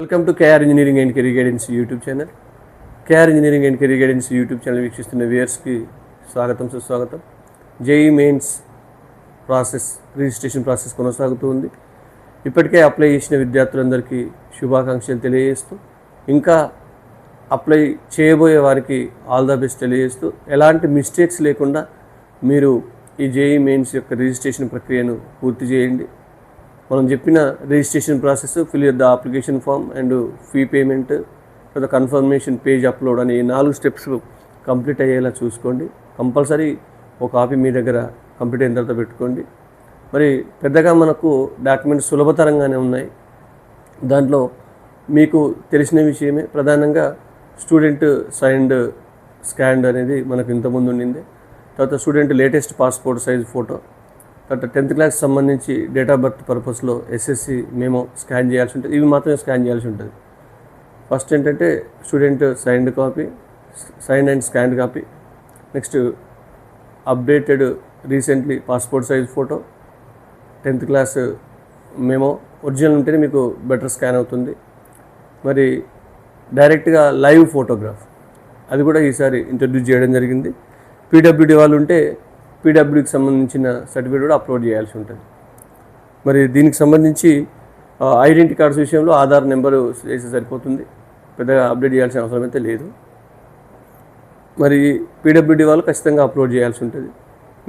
Welcome to KR engineering and career guidance YouTube channel. KR engineering and career guidance YouTube channel వీక్షిస్తున్న వ్యూయర్స్కి స్వాగతం సుస్వాగతం. JEE mains process registration process కొనసాగుతూ ఉంది. ఇప్పటికే అప్లై చేసిన విద్యార్థులందరికీ శుభాకాంక్షలు తెలియజేస్తూ ఇంకా అప్లై చేయబోయే వారికి ఆల్ ద బెస్ట్ తెలియజేస్తూ ఎలాంటి మిస్టేక్స్ లేకుండా మీరు ఈ జేఈ మెయిన్స్ యొక్క రిజిస్ట్రేషన్ ప్రక్రియను పూర్తి చేయండి. మనం చెప్పిన registration process fill the application form and fee payment తర్వాత కన్ఫర్మేషన్ పేజ్ అప్లోడ్ అనే ఈ నాలుగు స్టెప్స్ కంప్లీట్ అయ్యేలా చూసుకోండి. కంపల్సరీ ఒక కాపీ మీ దగ్గర కంప్లీట్ అయిన తర్వాత పెట్టుకోండి. మరి పెద్దగా మనకు డాక్యుమెంట్స్ సులభతరంగానే ఉన్నాయి. దాంట్లో మీకు తెలిసిన విషయమే. ప్రధానంగా స్టూడెంట్ సైన్డ్ స్కాండ్ అనేది మనకు ఇంతకుముందు ఉండింది. తర్వాత student latest passport size photo తర్వాత టెన్త్ క్లాస్ సంబంధించి డేట్ ఆఫ్ బర్త్ పర్పస్లో ఎస్ఎస్సి మేము స్కాన్ చేయాల్సి ఉంటుంది. ఇవి మాత్రమే స్కాన్ చేయాల్సి ఉంటుంది. ఫస్ట్ ఏంటంటే student signed copy sign and scan copy next updated recently passport size photo tenth class memo original ఉంటేనే మీకు బెటర్ స్కాన్ అవుతుంది. మరి డైరెక్ట్గా లైవ్ ఫోటోగ్రాఫ్ అది కూడా ఈసారి ఇంట్రడ్యూస్ చేయడం జరిగింది. పీడబ్ల్యూడీ వాళ్ళు ఉంటే పీడబ్ల్యూకి సంబంధించిన సర్టిఫికేట్ కూడా అప్లోడ్ చేయాల్సి ఉంటుంది. మరి దీనికి సంబంధించి ఐడెంటిటీ కార్డ్స్ విషయంలో ఆధార్ నెంబరు చేస్తే సరిపోతుంది. పెద్దగా అప్డేట్ చేయాల్సిన అవసరం అయితే లేదు. మరి పీడబ్ల్యూడి వాళ్ళు ఖచ్చితంగా అప్లోడ్ చేయాల్సి ఉంటుంది.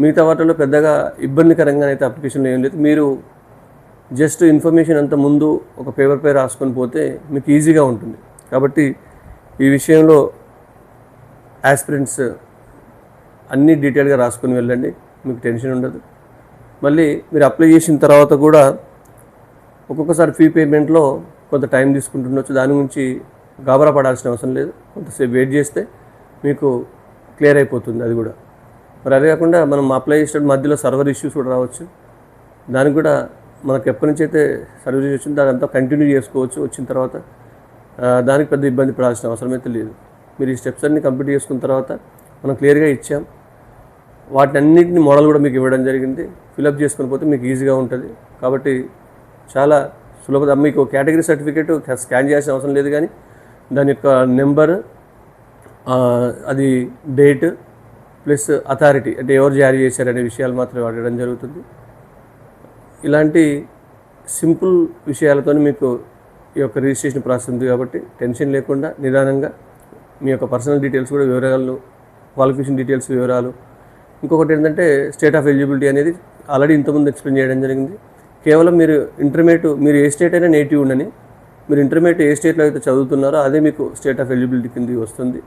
మిగతా వాటిలో పెద్దగా ఇబ్బందికరంగా అయితే అప్లికేషన్లో ఏం లేదు. మీరు జస్ట్ ఇన్ఫర్మేషన్ అంత ముందు ఒక పేపర్ పై రాసుకొని పోతే మీకు ఈజీగా ఉంటుంది. కాబట్టి ఈ విషయంలో యాస్పిరెంట్స్ అన్నీ డీటెయిల్గా రాసుకొని వెళ్ళండి మీకు టెన్షన్ ఉండదు. మళ్ళీ మీరు అప్లై చేసిన తర్వాత కూడా ఒక్కొక్కసారి ఫీ పేమెంట్లో కొంత టైం తీసుకుంటుండొచ్చు. దాని గురించి గాబరా పడాల్సిన అవసరం లేదు. కొంతసేపు వెయిట్ చేస్తే మీకు క్లియర్ అయిపోతుంది అది కూడా. మరి అదే కాకుండా మనం అప్లై చేసిన మధ్యలో సర్వర్ ఇష్యూస్ కూడా రావచ్చు. దానికి కూడా మనకు ఎప్పటి నుంచి అయితే సర్వీస్ వచ్చిందో దాని అంతా కంటిన్యూ చేసుకోవచ్చు వచ్చిన తర్వాత. దానికి పెద్ద ఇబ్బంది పడాల్సిన అవసరం అయితే లేదు. మీరు ఈ స్టెప్స్ అన్ని కంప్లీట్ చేసుకున్న తర్వాత మనం క్లియర్గా ఇచ్చాం. వాటిని అన్నింటిని మోడల్ కూడా మీకు ఇవ్వడం జరిగింది. ఫిలప్ చేసుకుని పోతే మీకు ఈజీగా ఉంటుంది. కాబట్టి చాలా సులభత మీకు కేటగిరీ సర్టిఫికేట్ స్కాన్ చేయాల్సిన అవసరం లేదు కానీ దాని యొక్క నెంబర్ అది డేట్ ప్లస్ అథారిటీ అంటే ఎవరు జారీ చేశారనే విషయాలు మాత్రమే అడగడం జరుగుతుంది. ఇలాంటి సింపుల్ విషయాలతో మీకు ఈ యొక్క రిజిస్ట్రేషన్ ప్రాసెస్ ఉంది కాబట్టి టెన్షన్ లేకుండా నిదానంగా మీ యొక్క పర్సనల్ డీటెయిల్స్ కూడా వివరాలు క్వాలిఫికేషన్ డీటెయిల్స్ వివరాలు ఇంకొకటి ఏంటంటే స్టేట్ ఆఫ్ ఎలిజిబిలిటీ అనేది ఆల్రెడీ ఇంతకుముందు ఎక్స్ప్లెయిన్ చేయడం జరిగింది. కేవలం మీరు ఇంటర్మీడియట్ మీరు ఏ స్టేట్ అయినా నేటివ్ ఉండని మీరు ఇంటర్మీడియట్ ఏ స్టేట్లో అయితే చదువుతున్నారో అదే మీకు స్టేట్ ఆఫ్ ఎలిజిబిలిటీ కింద వస్తుంది.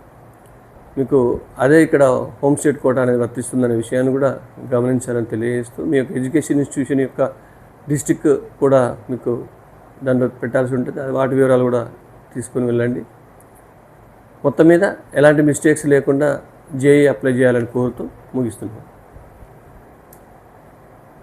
మీకు అదే ఇక్కడ హోమ్ స్టేట్ కోటా అనేది వర్తిస్తుందనే విషయాన్ని కూడా గమనించాలని తెలియజేస్తూ మీ యొక్క ఎడ్యుకేషన్ ఇన్స్టిట్యూషన్ యొక్క డిస్టిక్ కూడా మీకు దాంట్లో పెట్టాల్సి ఉంటుంది. అది వాటి వివరాలు కూడా తీసుకొని వెళ్ళండి. మొత్తం మీద ఎలాంటి మిస్టేక్స్ లేకుండా జేఈ అప్లై చేయాలని కోరుతూ ముగిస్తున్నాను.